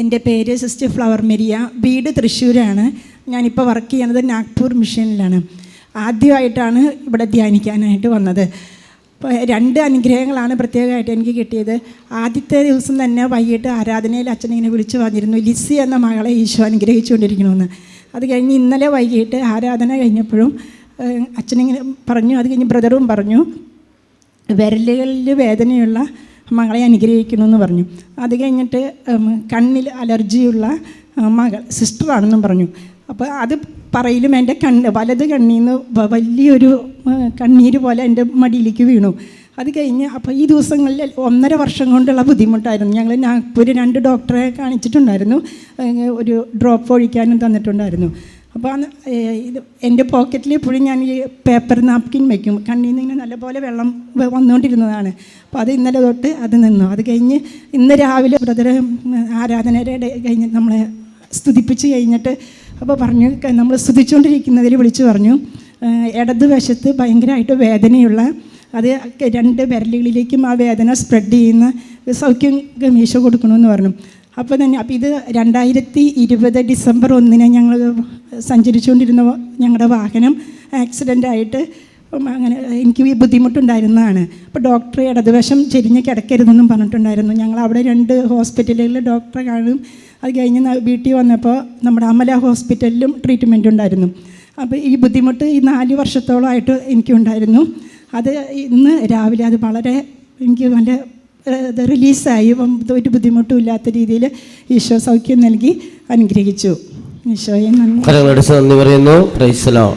എന്റെ പേര് sister flower Meriya. വീട് തൃശ്ശൂരാണ്. ഞാനിപ്പോൾ വർക്ക് ചെയ്യുന്നത് നാഗ്പൂർ മിഷനിലാണ്. ആദ്യമായിട്ടാണ് ഇവിടെ ധ്യാനിക്കാനായിട്ട് വന്നത്. അപ്പോൾ രണ്ട് അനുഗ്രഹങ്ങളാണ് പ്രത്യേകമായിട്ട് എനിക്ക് കിട്ടിയത്. ആദ്യത്തെ ദിവസം തന്നെ വൈകിട്ട് ആരാധനയിൽ അച്ഛൻ അച്ഛനിങ്ങനെ വിളിച്ചു പറഞ്ഞിരുന്നു ലിസി എന്ന മകളെ ഈശോ അനുഗ്രഹിച്ചുകൊണ്ടിരിക്കണമെന്ന് അത് കഴിഞ്ഞ് ഇന്നലെ വൈകിട്ട് ആരാധന കഴിഞ്ഞപ്പോഴും അച്ഛനിങ്ങനെ പറഞ്ഞു അത് കഴിഞ്ഞ് ബ്രദറും പറഞ്ഞു വിരലുകളിൽ വേദനയുള്ള മകളെ അനുഗ്രഹിക്കണമെന്ന് പറഞ്ഞു. അത് കഴിഞ്ഞിട്ട് കണ്ണിൽ അലർജിയുള്ള മകൾ സിസ്റ്ററാണെന്നും പറഞ്ഞു. അപ്പോൾ അത് പറയിലും എന്റെ കണ്ണ് വലത് കണ്ണിൽ നിന്ന് വലിയൊരു കണ്ണീര് പോലെ എന്റെ മടിയിലേക്ക് വീണു. അത് കഴിഞ്ഞ് അപ്പോൾ ഈ ദിവസങ്ങളിൽ ഒന്നര വർഷം കൊണ്ടുള്ള ബുദ്ധിമുട്ടായിരുന്നു. ഞങ്ങൾ നാഗ്പൂർ രണ്ട് ഡോക്ടറെ കാണിച്ചിട്ടുണ്ടായിരുന്നു. ഒരു ഡ്രോപ്പ് ഒഴിക്കാനും തന്നിട്ടുണ്ടായിരുന്നു. അപ്പോൾ ഇത് എന്റെ പോക്കറ്റിൽ എപ്പോഴും ഞാൻ ഈ പേപ്പർ നാപ്കിൻ വയ്ക്കും കണ്ണിൽ നിന്ന് ഇങ്ങനെ നല്ലപോലെ വെള്ളം വന്നുകൊണ്ടിരുന്നതാണ്. അപ്പോൾ അത് ഇന്നലെ തൊട്ട് അത് നിന്നു. അത് കഴിഞ്ഞ് ഇന്ന് രാവിലെ ബ്രദർ ആരാധനയുടെ കഴിഞ്ഞ് നമ്മളെ സ്തുതിപ്പിച്ച് കഴിഞ്ഞിട്ട് അപ്പോൾ പറഞ്ഞു നമ്മൾ സ്തുതിച്ചുകൊണ്ടിരിക്കുന്നതിൽ വിളിച്ചു പറഞ്ഞു. ഇടതുവശത്ത് ഭയങ്കരമായിട്ട് വേദനയുള്ള അത് രണ്ട് വിരലുകളിലേക്കും ആ വേദന സ്പ്രെഡ് ചെയ്യുന്ന സൗഖ്യം ഗമീഷ കൊടുക്കണമെന്ന് പറഞ്ഞു. അപ്പോൾ തന്നെ അപ്പോൾ ഇത് രണ്ടായിരത്തി ഇരുപത് ഡിസംബർ ഒന്നിന് ഞങ്ങൾ സഞ്ചരിച്ചുകൊണ്ടിരുന്ന ഞങ്ങളുടെ വാഹനം ആക്സിഡന്റ് ആയിട്ട് അങ്ങനെ എനിക്ക് ഈ ബുദ്ധിമുട്ടുണ്ടായിരുന്നതാണ്. അപ്പോൾ ഡോക്ടർ ഇടതുവശം ചെരിഞ്ഞ് കിടക്കരുതെന്നും പറഞ്ഞിട്ടുണ്ടായിരുന്നു. ഞങ്ങൾ അവിടെ രണ്ട് ഹോസ്പിറ്റലുകളിൽ ഡോക്ടറെ കാണും. അത് കഴിഞ്ഞ് വീട്ടിൽ വന്നപ്പോൾ നമ്മുടെ അമല ഹോസ്പിറ്റലിലും ട്രീറ്റ്മെന്റ് ഉണ്ടായിരുന്നു. അപ്പോൾ ഈ ബുദ്ധിമുട്ട് ഈ നാല് വർഷത്തോളമായിട്ട് എനിക്കുണ്ടായിരുന്നു. അത് ഇന്ന് രാവിലെ അത് വളരെ എനിക്ക് നല്ല ഇത് റിലീസായി ഒരു ബുദ്ധിമുട്ടും ഇല്ലാത്ത രീതിയിൽ ഈശോ സൗഖ്യം നൽകി അനുഗ്രഹിച്ചു. ഈശോയെ നന്ദി. നന്ദി പറയുന്നു.